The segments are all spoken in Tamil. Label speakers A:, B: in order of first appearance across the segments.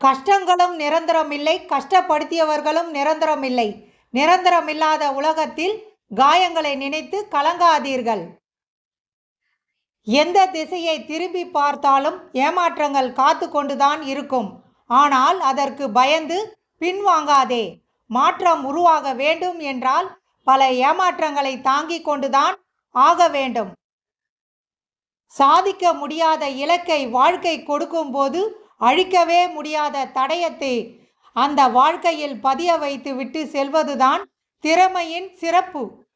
A: கஷ்டங்களும் நிரந்தரமில்லை கஷ்டப்படுத்தியவர்களும் நிரந்தரமில்லை. நிரந்தரமில்லாத உலகத்தில் காயங்களை நினைத்து கலங்காதீர்கள். எந்த திசையை திரும்பி பார்த்தாலும் ஏமாற்றங்கள் காத்து கொண்டுதான் இருக்கும். ஆனால் அதற்கு பயந்து பின்வாங்காதே. மாற்றம் உருவாக வேண்டும் என்றால் பல ஏமாற்றங்களை தாங்கிக் கொண்டுதான் ஆக வேண்டும். சாதிக்க முடியாத இலக்கை வாழ்க்கை கொடுக்கும்போது அழிக்கவே முடியாத தடயத்தை அந்த வாழ்க்கையில் பதிய வைத்து விட்டு செல்வதுதான் திறமையின் சிறப்பு.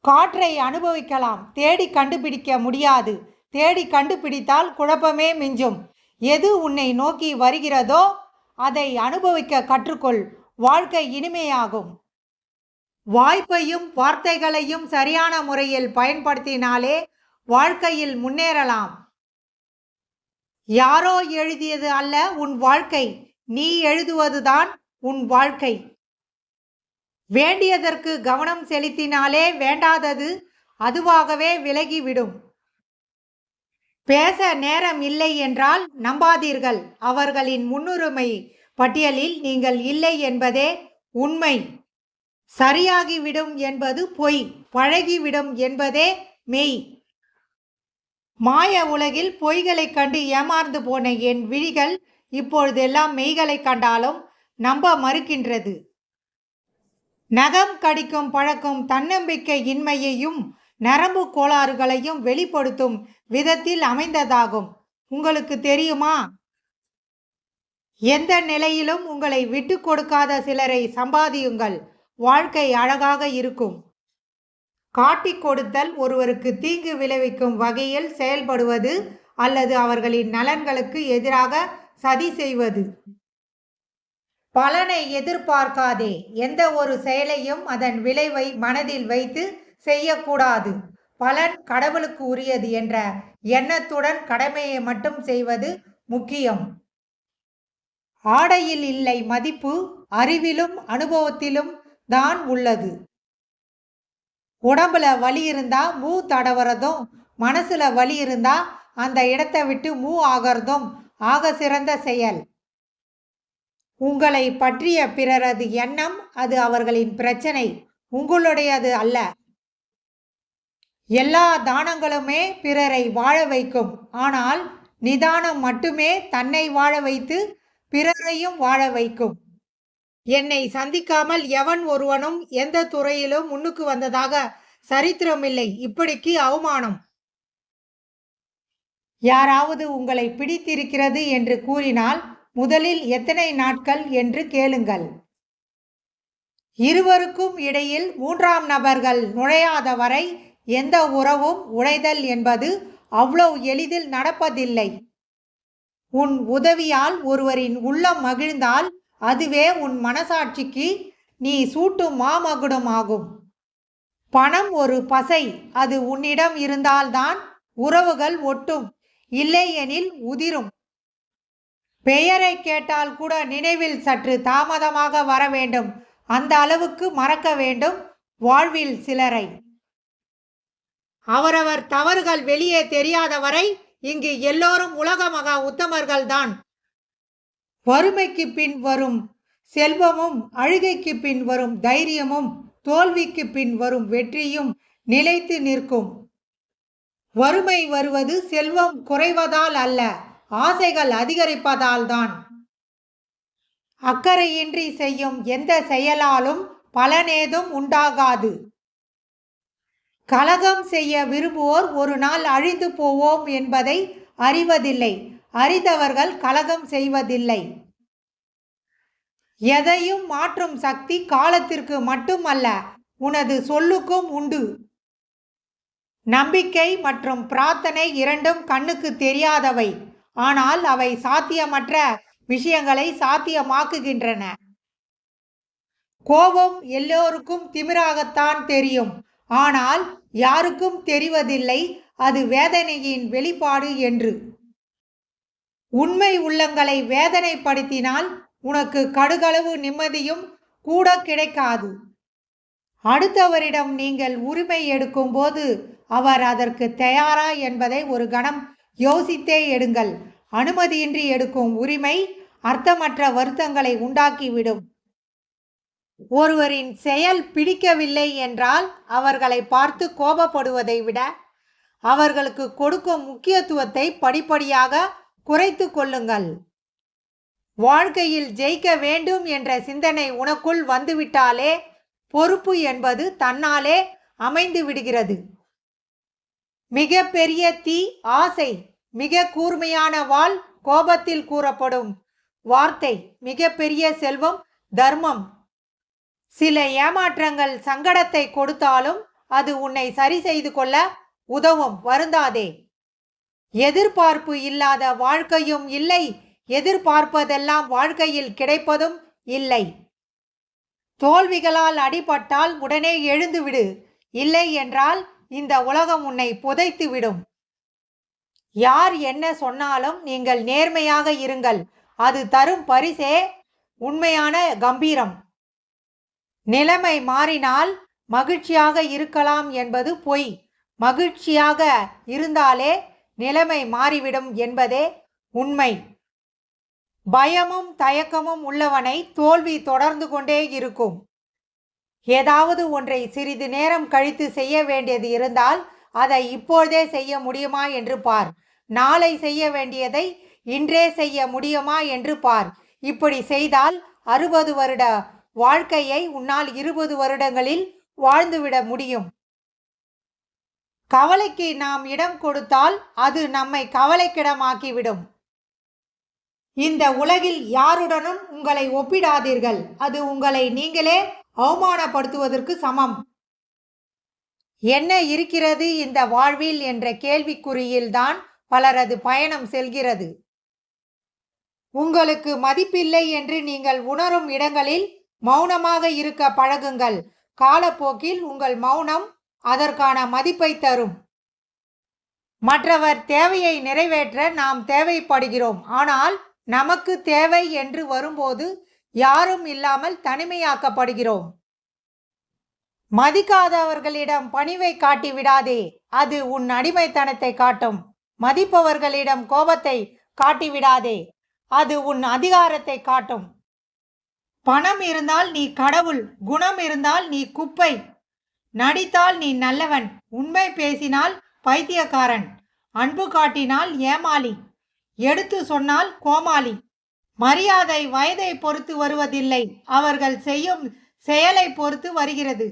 A: காற்றை அனுபவிக்கலாம். தேடி கண்டுபிடிக்க முடியாது. தேடி கண்டுபிடித்தால் குழப்பமே மிஞ்சும். எது உன்னை நோக்கி வருகிறதோ அதை அனுபவிக்க கற்றுக்கொள். வாழ்க்கை இனிமையாகும். வாய்ப்பையும் வார்த்தைகளையும் சரியான முறையில் பயன்படுத்தினாலே வாழ்க்கையில் முன்னேறலாம். யாரோ எழுதியது அல்ல உன் வாழ்க்கை. நீ எழுதுவதுதான் உன் வாழ்க்கை. வேண்டியதற்கு கவனம் செலுத்தினாலே வேண்டாதது அதுவாகவே விலகிவிடும். பேச நேரம் இல்லை என்றால் நம்பாதீர்கள். அவர்களின் முன்னுரிமை பட்டியலில் நீங்கள் இல்லை என்பதே உண்மை. சரியாகிவிடும் என்பது பொய் பழகிவிடும் என்பதே மெய். மாய உலகில் பொய்களைக் கண்டு ஏமாந்து போன என் விழிகள் இப்பொழுதெல்லாம் மெய்களைக் கண்டாலும் நம்ப மறுக்கின்றது. நகம் கடிக்கும் பழக்கம் தன்னம்பிக்கை இன்மையையும் நரம்பு கோளாறுகளையும் வெளிப்படுத்தும் விதத்தில் அமைந்ததாகும். உங்களுக்கு தெரியுமா? எந்த நிலையிலும் உங்களை விட்டு கொடுக்காத சிலரை சம்பாதியுங்கள். வாழ்க்கை அழகாக இருக்கும். காட்டிக் கொடுத்தல் ஒருவருக்கு தீங்கு விளைவிக்கும் வகையில் செயல்படுவது அல்லது அவர்களின் நலன்களுக்கு எதிராக சதி செய்வது. பலனை எதிர்பார்க்காதே. எந்த ஒரு செயலையும் அதன் விளைவை மனதில் வைத்து செய்யக்கூடாது. பலன் கடவுளுக்கு உரியது என்ற எண்ணத்துடன் கடமையை மட்டும் செய்வது முக்கியம். ஆடையில் இல்லை மதிப்பு அறிவிலும் அனுபவத்திலும் தான் உள்ளது. உடம்புல வலி இருந்தால் மூ தடவுறதும் மனசில் வலி இருந்தால் அந்த இடத்தை விட்டு மூ ஆகிறதும் ஆக சிறந்த செயல். உங்களை பற்றிய பிறரது எண்ணம் அது அவர்களின் பிரச்சனை உங்களுடையது அல்ல. எல்லா தானங்களுமே பிறரை வாழ வைக்கும். ஆனால் நிதானம் மட்டுமே தன்னை வாழ வைத்து பிறரையும் வாழ வைக்கும். என்னை சந்திக்காமல் எவன் ஒருவனும் எந்த துறையிலும் முன்னுக்கு வந்ததாக சரித்திரமில்லை. இப்படிக்கு அவமானம். யாராவது உங்களை பிடித்திருக்கிறது என்று கூறினால் முதலில் எத்தனை நாட்கள் என்று கேளுங்கள். இருவருக்கும் இடையில் மூன்றாம் நபர்கள் நுழையாத வரை எந்த உறவும் உழைதல் என்பது அவ்வளவு எளிதில் நடப்பதில்லை. உன் உதவியால் ஒருவரின் உள்ளம் மகிழ்ந்தால் அதுவே உன் மனசாட்சிக்கு நீ சூட்டும் மாமகுடம் ஆகும் பணம் ஒரு பசை அது உன்னிடம் இருந்தால்தான் உறவுகள் ஒட்டும் இல்லையெனில் உதிரும். பெயரை கேட்டால் கூட நினைவில் சற்று தாமதமாக வர வேண்டும் அந்த அளவுக்கு மறக்க வேண்டும் வாழ்வில் சிலரை. அவரவர் தவறுகள் வெளியே தெரியாத வரை இங்கு எல்லோரும் உலக மகா உத்தமர்கள்தான். வறுமைக்கு பின் வரும் செல்வமும் அழுகைக்கு பின் வரும் தைரியமும் தோல்விக்கு பின் வரும் வெற்றியும் நிலைத்து நிற்கும். வறுமை வருவது செல்வம் குறைவதால் அல்ல ஆசைகள் அதிகரிப்பதால் தான் அக்கறையின்றி செய்யும் எந்த செயலாலும் பலனேதும் உண்டாகாது. கலகம் செய்ய விரும்புவோர் ஒரு நாள் அழிந்து போவோம் என்பதை அறிவதில்லை. அறிந்தவர்கள் கலகம் செய்வதில்லை. எதையும் மாற்றும் சக்தி காலத்திற்கு மட்டுமல்ல உனது சொல்லுக்கும் உண்டு. நம்பிக்கை மற்றும் பிரார்த்தனை இரண்டும் கண்ணுக்கு தெரியாதவை ஆனால் அவை சாத்தியமற்ற விஷயங்களை சாத்தியமாக்குகின்றன. கோபம் எல்லோருக்கும் திமிராகத்தான் தெரியும் ஆனால் யாருக்கும் தெரிவதில்லை அது வேதனையின் வெளிப்பாடு என்று. உண்மை உள்ளங்களை வேதனைப்படுத்தினால் உனக்கு கடுகளவு நிம்மதியும் கூட கிடைக்காது. அடுத்தவரிடம் நீங்கள் உரிமை எடுக்கும்போது அவர் அதற்கு தயாரா என்பதை ஒரு கணம் யோசித்தே எடுங்கள். அனுமதியின்றி எடுக்கும் உரிமை அர்த்தமற்ற வருத்தங்களை உண்டாக்கிவிடும். ஒருவரின் செயல் பிடிக்கவில்லை என்றால் அவர்களை பார்த்து கோபப்படுவதை விட அவர்களுக்கு கொடுக்கும் முக்கியத்துவத்தை படிப்படியாக குறைத்து கொள்ளுங்கள். வாழ்க்கையில் ஜெயிக்க வேண்டும் என்ற சிந்தனை உனக்குள் வந்துவிட்டாலே பொறுப்பு என்பது தன்னாலே அமைந்து விடுகிறது. மிக பெரிய தீ ஆசை மிக கூர்மையான வாள் கோபத்தில் கூறப்படும் வார்த்தை மிக பெரிய செல்வம் தர்மம். சில ஏமாற்றங்கள் சங்கடத்தை கொடுத்தாலும் அது உன்னை சரி செய்து கொள்ள உதவும் வருந்தாதே. எதிர்பார்ப்பு இல்லாத வாழ்க்கையும் இல்லை. எதிர்பார்ப்பதெல்லாம் வாழ்க்கையில் கிடைப்பதும் இல்லை. தோல்விகளால் அடிபட்டால் உடனே எழுந்துவிடு. இல்லை என்றால் இந்த உலகம் உன்னை புதைத்து விடும். யார் என்ன சொன்னாலும் நீங்கள் நேர்மையாக இருங்கள். அது தரும் பரிசே. உண்மையான கம்பீரம். நிலைமை மாறினால் மகிழ்ச்சியாக இருக்கலாம் என்பது பொய். மகிழ்ச்சியாக இருந்தாலே நிலைமை மாறிவிடும் என்பதே உண்மை. பயமும் தயக்கமும் உள்ளவனை தோல்வி தொடர்ந்து கொண்டே இருக்கும். ஏதாவது ஒன்றை சிறிது நேரம் கழித்து செய்ய வேண்டியது இருந்தால் அதை இப்போதே செய்ய முடியுமா என்று பார். நாளை செய்ய வேண்டியதை இன்றே செய்ய முடியுமா என்று பார். இப்படி செய்தால் அறுபது வருட வாழ்க்கையை உன்னால் இருபது வருடங்களில் வாழ்ந்துவிட முடியும். கவலைக்கு நாம் இடம் கொடுத்தால் அது நம்மை கவலைக்கிடமாக்கிவிடும். இந்த உலகில் யாருடனும் உங்களை ஒப்பிடாதீர்கள். அது உங்களை நீங்களே அவமானப்படுத்துவதற்கு சமம். என்ன இருக்கிறது இந்த வாழ்வில் என்ற கேள்விக்குறியில்தான் பலரது பயணம் செல்கிறது. உங்களுக்கு மதிப்பில்லை என்று நீங்கள் உணரும் இடங்களில் மௌனமாக இருக்க பழகுங்கள். காலப்போக்கில் உங்கள் மௌனம் அதற்கான மதிப்பை தரும். மற்றவர் தேவையை நிறைவேற்ற நாம் தேவைப்படுகிறோம். ஆனால் நமக்கு தேவை என்று வரும்போது யாரும் இல்லாமல் தனிமையாக்கப்படுகிறோம். மதிக்காதவர்களிடம் பணிவை காட்டி விடாதே அது உன் அடிமைத்தனத்தை காட்டும். மதிப்பவர்களிடம் கோபத்தை காட்டி விடாதே அது உன் அதிகாரத்தை காட்டும். பணம் இருந்தால் நீ கடவுள் குணம் இருந்தால் நீ குப்பை. நடித்தால் நீ நல்லவன். உண்மை பேசினால் பைத்தியக்காரன். அன்பு காட்டினால் ஏமாளி எடுத்து சொன்னால் கோமாளி. மரியாதை வயதை பொறுத்து வருவதில்லை. அவர்கள் செய்யும் செயலை பொறுத்து வருகிறது.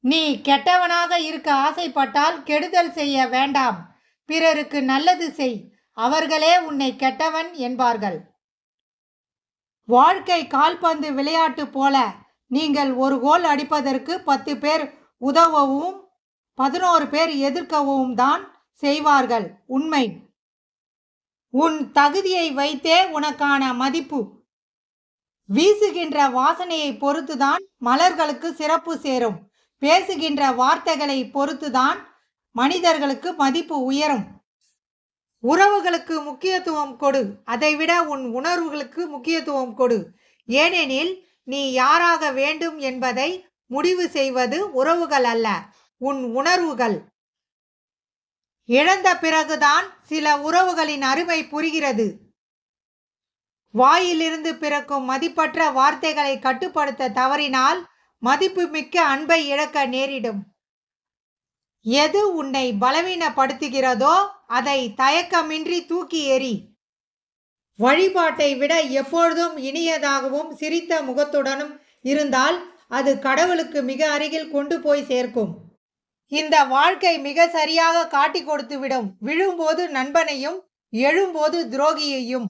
A: நீ கெட்டவனாக இருக்க ஆசைப்பட்டால் கெடுதல் செய்ய வேண்டாம். பிறருக்கு நல்லது செய். அவர்களே உன்னை கெட்டவன் என்பார்கள். வாழ்க்கை கால்பந்து விளையாட்டு போல நீங்கள் ஒரு கோல் அடிப்பதற்கு பத்து பேர் உதவவும் பதினோரு பேர் எதிர்க்கவும் தான் செய்வார்கள். உண்மை. உன் தகுதியை வைத்தே உனக்கான மதிப்பு. வீசுகின்ற வாசனையை பொறுத்துதான் மலர்களுக்கு சிறப்பு சேரும். பேசுகின்ற வார்த்தைகளை பொறுத்துதான் மனிதர்களுக்கு மதிப்பு உயரும். உறவுகளுக்கு முக்கியத்துவம் கொடு. அதைவிட உன் உணர்வுகளுக்கு முக்கியத்துவம் கொடு. ஏனெனில் நீ யாராக வேண்டும் என்பதை முடிவு செய்வது உறவுகள் அல்ல உன் உணர்வுகள். இழந்த பிறகுதான் சில உறவுகளின் அருமை புரிகிறது. வாயிலிருந்து பிறக்கும் மதிப்பற்ற வார்த்தைகளை கட்டுப்படுத்த தவறினால் மதிப்புமிக்க அன்பை இழக்க நேரிடும். எது உன்னை பலவீனப்படுத்துகிறதோ அதை தயக்கமின்றி தூக்கி எறி. வழிபாட்டை விட எப்பொழுதும் இனியதாகவும் சிரித்த முகத்துடனும் இருந்தால் அது கடவுளுக்கு மிக அருகில் கொண்டு போய் சேர்க்கும். இந்த வாழ்க்கை மிக சரியாக காட்டி கொடுத்துவிடும். விழும்போது நண்பனையும் எழும்போது துரோகியையும்.